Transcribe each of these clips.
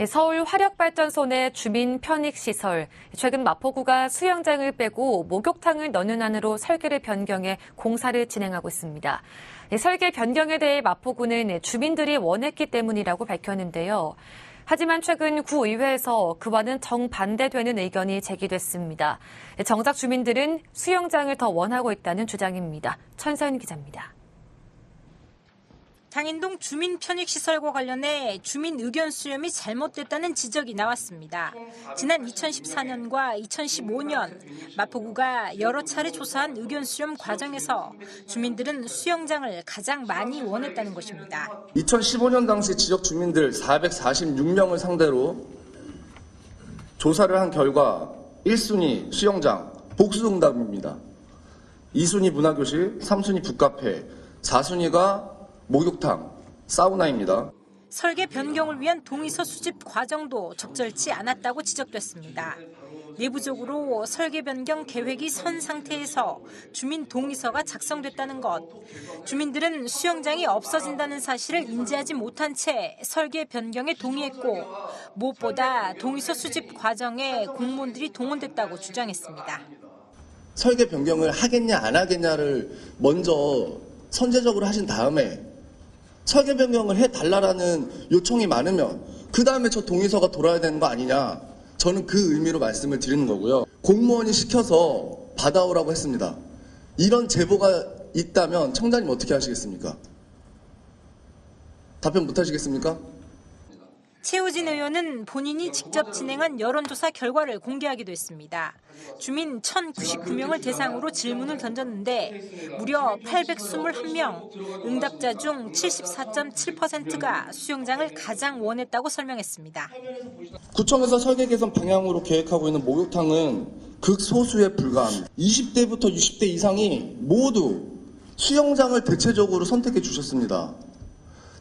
네, 서울 화력발전소 내 주민 편익시설. 최근 마포구가 수영장을 빼고 목욕탕을 넣는 안으로 설계를 변경해 공사를 진행하고 있습니다. 네, 설계 변경에 대해 마포구는 주민들이 원했기 때문이라고 밝혔는데요. 하지만 최근 구의회에서 그와는 정반대되는 의견이 제기됐습니다. 네, 정작 주민들은 수영장을 더 원하고 있다는 주장입니다. 천서연 기자입니다. 당인동 주민 편익 시설과 관련해 주민 의견 수렴이 잘못됐다는 지적이 나왔습니다. 지난 2014년과 2015년 마포구가 여러 차례 조사한 의견 수렴 과정에서 주민들은 수영장을 가장 많이 원했다는 것입니다. 2015년 당시 지역 주민들 446명을 상대로 조사를 한 결과 1순위 수영장 복수응답입니다. 2순위 문화교실, 3순위 북카페, 4순위가 목욕탕, 사우나입니다. 설계 변경을 위한 동의서 수집 과정도 적절치 않았다고 지적됐습니다. 내부적으로 설계 변경 계획이 선 상태에서 주민 동의서가 작성됐다는 것. 주민들은 수영장이 없어진다는 사실을 인지하지 못한 채 설계 변경에 동의했고 무엇보다 동의서 수집 과정에 공무원들이 동원됐다고 주장했습니다. 설계 변경을 하겠냐 안 하겠냐를 먼저 선제적으로 하신 다음에 설계 변경을 해달라라는 요청이 많으면 그 다음에 저 동의서가 돌아야 되는 거 아니냐 저는 그 의미로 말씀을 드리는 거고요 공무원이 시켜서 받아오라고 했습니다 이런 제보가 있다면 청장님 어떻게 하시겠습니까? 답변 못 하시겠습니까? 최우진 의원은 본인이 직접 진행한 여론조사 결과를 공개하기도 했습니다. 주민 1,099명을 대상으로 질문을 던졌는데 무려 821명, 응답자 중 74.7%가 수영장을 가장 원했다고 설명했습니다. 구청에서 설계 개선 방향으로 계획하고 있는 목욕탕은 극소수에 불과합니다. 20대부터 60대 이상이 모두 수영장을 대체적으로 선택해 주셨습니다.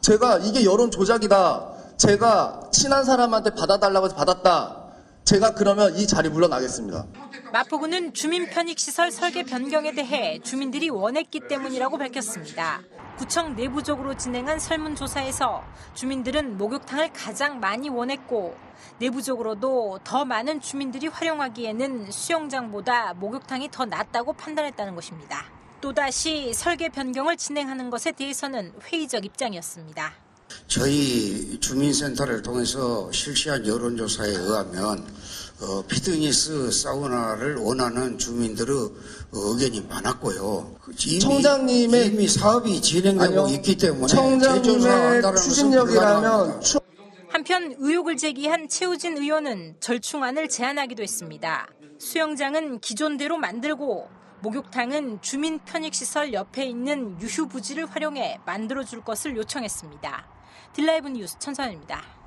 제가 이게 여론 조작이다. 제가 친한 사람한테 받아달라고 해서 받았다. 제가 그러면 이 자리 물러나겠습니다. 마포구는 주민 편익 시설 설계 변경에 대해 주민들이 원했기 때문이라고 밝혔습니다. 구청 내부적으로 진행한 설문조사에서 주민들은 목욕탕을 가장 많이 원했고 내부적으로도 더 많은 주민들이 활용하기에는 수영장보다 목욕탕이 더 낫다고 판단했다는 것입니다. 또다시 설계 변경을 진행하는 것에 대해서는 회의적 입장이었습니다. 저희 주민센터를 통해서 실시한 여론조사에 의하면 어, 피트니스 사우나를 원하는 주민들의 의견이 많았고요. 이미, 청장님의- 이미 사업이 진행되고 아니요. 있기 때문에 청장님의 추진력이라면. 추- 한편 의혹을 제기한 최우진 의원은 절충안을 제안하기도 했습니다. 수영장은 기존대로 만들고 목욕탕은 주민 편익시설 옆에 있는 유휴 부지를 활용해 만들어줄 것을 요청했습니다. 딜라이브 뉴스 천선입니다.